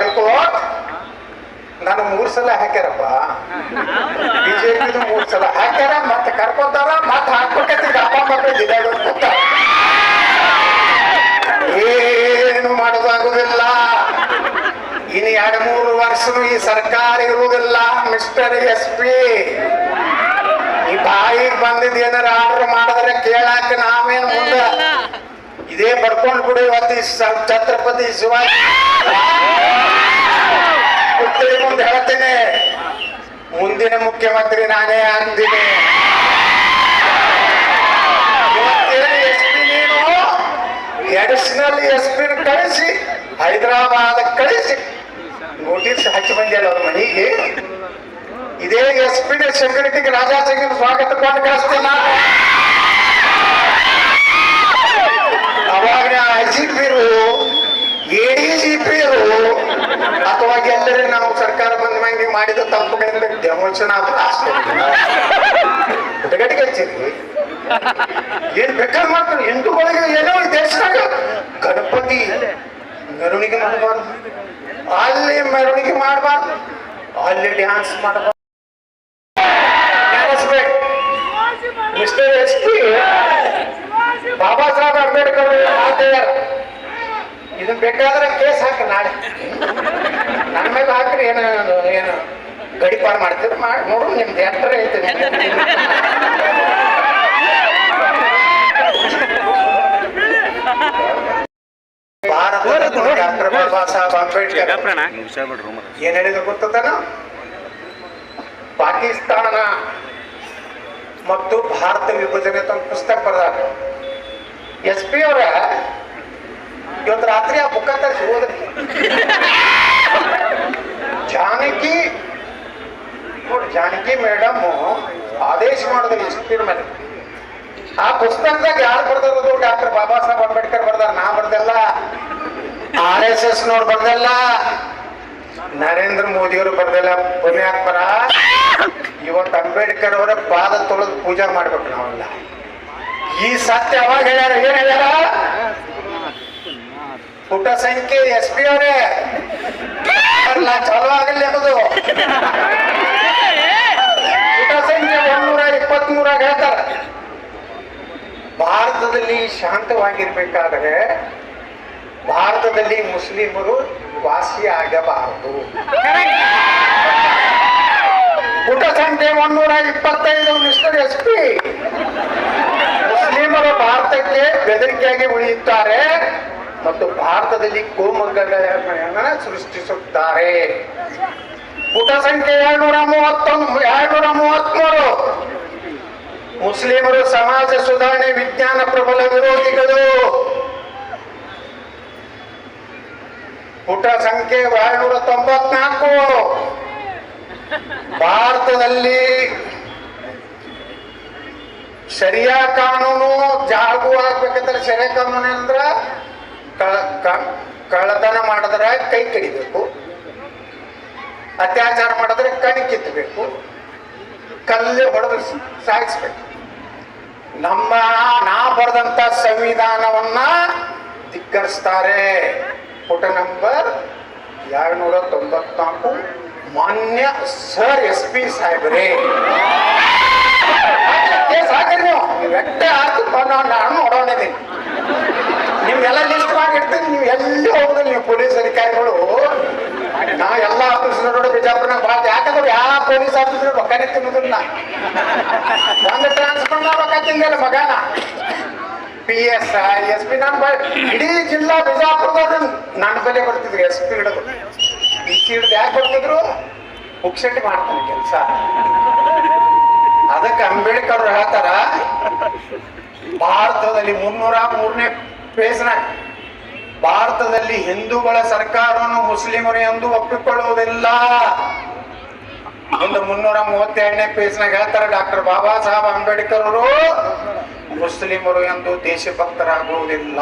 P ನಾನು ಮೂರ್ ಸಲ ಹಾಕ್ಯಾರಪ್ಪ. ಬಿಜೆಪಿ ಮೂರ್ ಸಲ ಹಾಕ್ಯಾರ ಮತ್ತೆ ಕರ್ಕೊತಾರ ಮತ್ತೆ ಹಾಕ್ಬೇಕಂತ ಅಪ್ಪ ಮಕ್ಕಳು ಜಿಲ್ಲೆಗಳು ಕೂತಾರ ಏನು ಮಾಡೋದಾಗುದಿಲ್ಲ. ಇನ್ನು ಎರಡ್ ಮೂರು ವರ್ಷನೂ ಈ ಸರ್ಕಾರ ಇರುವುದಿಲ್ಲ ಮಿಸ್ಟರ್ ಎಸ್ ಪಿ. ಈ ಬಾಯಿಗೆ ಬಂದಿದ್ ಏನಾರ ಆರ್ಡರ್ ಮಾಡಿದ್ರೆ ಕೇಳಾಕ ನಾವೇನ್ ಮುಂದೆ? ಇದೇ ಬರ್ಕೊಂಡ್ ಬಿಡು ಇವತ್ತು ಛತ್ರಪತಿ ಶಿವಾಜಿ. ಪುತ್ರಿ ಮುಂದೆ ಹೇಳ್ತೇನೆ. ಮುಂದಿನ ಮುಖ್ಯಮಂತ್ರಿ ನಾನೇ ಅಂದಿನಿ ನೀನು ಅಡಿಷನಲ್ ಎಸ್ ಪಿ ಕಳಿಸಿ, ಹೈದರಾಬಾದ್ ಕಳಿಸಿ. ನೋಟಿಸ್ ಹಚ್ಚಿ ಬಂದಿಲ್ಲ ಅವ್ರ ಮನೆಗೆ. ಇದೇ ಎಸ್ ಪಿ ಸೆಕ್ಯೂರಿಟಿಗೆ ರಾಜಾ ಸಿಂಗ್ ಸ್ವಾಗತ ಕೊಟ್ಟು ಕಳಿಸ್ತೇನೆ ಅವಾಗ ಐ ಜಿ ಪಿರು ಎ ಡಿ ಜಿ ಪಿರು ಅಥವಾ ಎಲ್ಲರೂ ನಾವು ಸರ್ಕಾರ ಬಂದ ಮಂಗೆ ಮಾಡಿದ ತಪ್ಪುಗಳಿಂದ ಡೆಮೋಷನ್ ಆದ್ರೆ ಹುಡುಗಟ್ಟಿಗೆ ಹಚ್ಚಿದ್ವಿ ಏನ್ ಬೇಕಾದ್ರೆ ಮಾಡ್ತಾರೆ ಹಿಂದೂಗಳಿಗೆ ಏನೋ ದೇಶದಾಗ ಗಣಪತಿ ಮೆರವಣಿಗೆ ಮಾಡಬಾರ್ದು. ಅಲ್ಲಿ ಮೆರವಣಿಗೆ ಮಾಡಬಾರ್ದು. ಅಲ್ಲಿ ಡ್ಯಾನ್ಸ್ ಮಾಡಬಾರ್ದು. ಬಾಬಾ ಸಾಹೇಬ್ ಅಂಬೇಡ್ಕರ್ ಇದನ್ ಬೇಕಾದ್ರೆ ಕೇಸ್ ಹಾಕಿ ನಾಳೆ. ನನ್ನ ಮೇಲೆ ಹಾಕ್ರಿ ಏನು ಏನು ಗಡಿಪಾರು ಮಾಡ್ತೀರಿ? ಮಾಡಿ ನೋಡು ನಿಮ್ದು ಎಂಟರ ಐತೆ ಭಾರತದ ಡಾಕ್ಟರ್ ಬಾಬಾ ಸಾಹೇಬ್ ಅಂಬೇಡ್ಕರ್ ಏನ್ ಹೇಳಿದ್ರು ಗೊತ್ತದನ? ಪಾಕಿಸ್ತಾನ ಮತ್ತು ಭಾರತ ವಿಭಜನೆ ಅಂತ ಒಂದು ಪುಸ್ತಕ ಬರ್ದಾರ. ಎಸ್ ಪಿ ಅವರ ಇವತ್ತು ರಾತ್ರಿ ಆ ಬುಕ್ಕ ತರಿಸಿ ಹೋದ್ರಿ ಜಾನಕಿ, ನೋಡಿ ಜಾನಕಿ ಮೇಡಮ್ ಆದೇಶ ಮಾಡಿದ್ರು ಪಿ ಮೇಲೆ. ಆ ಪುಸ್ತಕದಾಗ ಯಾರು ಬರ್ದಿರೋದು ಡಾಕ್ಟರ್ ಬಾಬಾ ಸಾಹೇಬ್ ಅಂಬೇಡ್ಕರ್ ಬರ್ದಾರ, ನಾ ಬರ್ದಲ್ಲ. ಆರ್ ಎಸ್ ಎಸ್ ನೋಡ್ ಬರ್ದಲ್ಲ. ನರೇಂದ್ರ ಮೋದಿ ಅವರು ಬರ್ದಲ್ಲ ಪುಣ್ಯಾತ್ಮರ ಇವತ್ತು ಅಂಬೇಡ್ಕರ್ ಅವರ ಪಾದ ತೊಳೆದು ಪೂಜೆ ಮಾಡ್ಬೇಕು ನಾವೆಲ್ಲ. ಈ ಸತ್ಯ ಅವಾಗ ಹೇಳ್ಯಾರ, ಏನ್ ಹೇಳ್ಯಾರ? ಪುಟ ಸಂಖ್ಯೆ ಎಸ್ ಪಿ ಅವರೇ. ಅಲ್ಲ, ಚಲೋ ಆಗಲಿ ಅನ್ನೋದು ಪುಟ ಸಂಖ್ಯೆ ಭಾರತದಲ್ಲಿ ಶಾಂತವಾಗಿರ್ಬೇಕಾದ್ರೆ ಭಾರತದಲ್ಲಿ ಮುಸ್ಲಿಮರು ವಾಸಿ ಆಗಬಾರದು. ಪುಟ ಸಂಖ್ಯೆ ಒಂದೂರ ಇಪ್ಪತ್ತೈದು ಮಿಸ್ಟರ್ ಎಸ್ ಪಿ. ಮುಸ್ಲಿಮರು ಭಾರತಕ್ಕೆ ಬೆದರಿಕೆಯಾಗಿ ಉಳಿಯುತ್ತಾರೆ. ಮತ್ತು ಭಾರತದಲ್ಲಿ ಕೋಮುಗಲಭೆಯನ್ನ ಸೃಷ್ಟಿಸುತ್ತಾರೆ. ಪುಟ ಸಂಖ್ಯೆ ಎರಡ್ನೂರ ಮೂವತ್ತೊಂದು, ಎರಡ್ನೂರ ಮೂವತ್ಮೂರು ಮುಸ್ಲಿಮರು ಸಮಾಜ ಸುಧಾರಣೆ, ವಿಜ್ಞಾನ ಪ್ರಬಲ ವಿರೋಧಿಗಳು. ಪುಟ ಸಂಖ್ಯೆ ಎರಡ್ನೂರ ತೊಂಬತ್ನಾಲ್ಕು ಭಾರತದಲ್ಲಿ ಶರಿಯಾ ಕಾನೂನು ಜಾಗು ಆಗ್ಬೇಕಂದ್ರೆ ಕಾನೂನು ಅಂದ್ರ ಕಳ್ಳತನ ಮಾಡಿದ್ರೆ ಕೈ ಕಡಿಬೇಕು. ಅತ್ಯಾಚಾರ ಮಾಡಿದ್ರೆ ಕಣ್ ಕಿತ್ತಬೇಕು. ಕಲ್ಲು ಹೊಡೆದು ಸಾಯಿಸ್ಬೇಕು. ನಮ್ಮ ನಾ ಬರೆದಂತ ಸಂವಿಧಾನವನ್ನ ಧಿಕ್ಕರಿಸ್ತಾರೆ. ಪುಟ ನಂಬರ್ ಎರಡ್ನೂರ ತೊಂಬತ್ನಾಲ್ಕು ಮಾನ್ಯ ಸರ್ ಎಸ್ ಪಿ ಸಾಹೇಬ್ರೆ ಕೇಸ್ ಹಾಕಿರಿ ನೀವು ನೀವು ಎಟ್ಟೆ ಹಾಕಿ ನಾನು ನಾನು ನೋಡೋಣಿದ್ದೀನಿ ನಿಮ್ಗೆಲ್ಲ ಲಿಸ್ಟ್ ನೀವು ಎಲ್ಲಿ ಹೋಗುದಿಲ್ಲ ನೀವು ಪೊಲೀಸ್ ಅಧಿಕಾರಿಗಳು, ನಾ ಎಲ್ಲ ಆಫೀಸರ್ ನೋಡಿ ಬಿಜಾಪುರನಾಗ ಭಾಳ ಯಾಕಂದ್ರೆ ಯಾವ ಪೊಲೀಸ್ ಆಫೀಸರ್ ರೊಕ್ಕನೇ ತಿನ್ನೋದಿಲ್ಲ ಒಂದು ಟ್ರಾನ್ಸ್ಫರ್ ರೊಕ್ಕ ತಿಂದಿಲ್ಲ ಮಗನ. P S I S P ಬ ಇಡೀ ಜಿಲ್ಲಾ ಬಿಜಾಪುರದ ನನ್ನ ಬಲೆ ಬರ್ತಿದ್ರು ಎಸ್ ಪಿ ಹಿಡಿದು. ಈ ಹಿಡಿದು ಯಾಕೆ ಬರ್ತಿದ್ರು? ಪುಕ್ಷಟಿ ಮಾಡ್ತಾನೆ ಕೆಲಸ. ಅದಕ್ಕೆ ಅಂಬೇಡ್ಕರ್ ಹೇಳ್ತಾರ, ಭಾರತದಲ್ಲಿ ಮುನ್ನೂರ ಮೂರನೇ ಫೇಸ್ನಾಗ ಭಾರತದಲ್ಲಿ ಹಿಂದೂಗಳ ಸರ್ಕಾರವನ್ನು ಮುಸ್ಲಿಮರು ಎಂದು ಒಪ್ಪಿಕೊಳ್ಳುವುದಿಲ್ಲ. ಒಂದು ಮುನ್ನೂರ ಮೂವತ್ತೆರಡನೇ ಪೇಜ್ನಾಗ ಹೇಳ್ತಾರೆ ಡಾಕ್ಟರ್ ಬಾಬಾ ಸಾಹೇಬ್ ಅಂಬೇಡ್ಕರ್ ಅವರು ಮುಸ್ಲಿಮರು ಎಂದು ದೇಶಭಕ್ತರಾಗುವುದಿಲ್ಲ.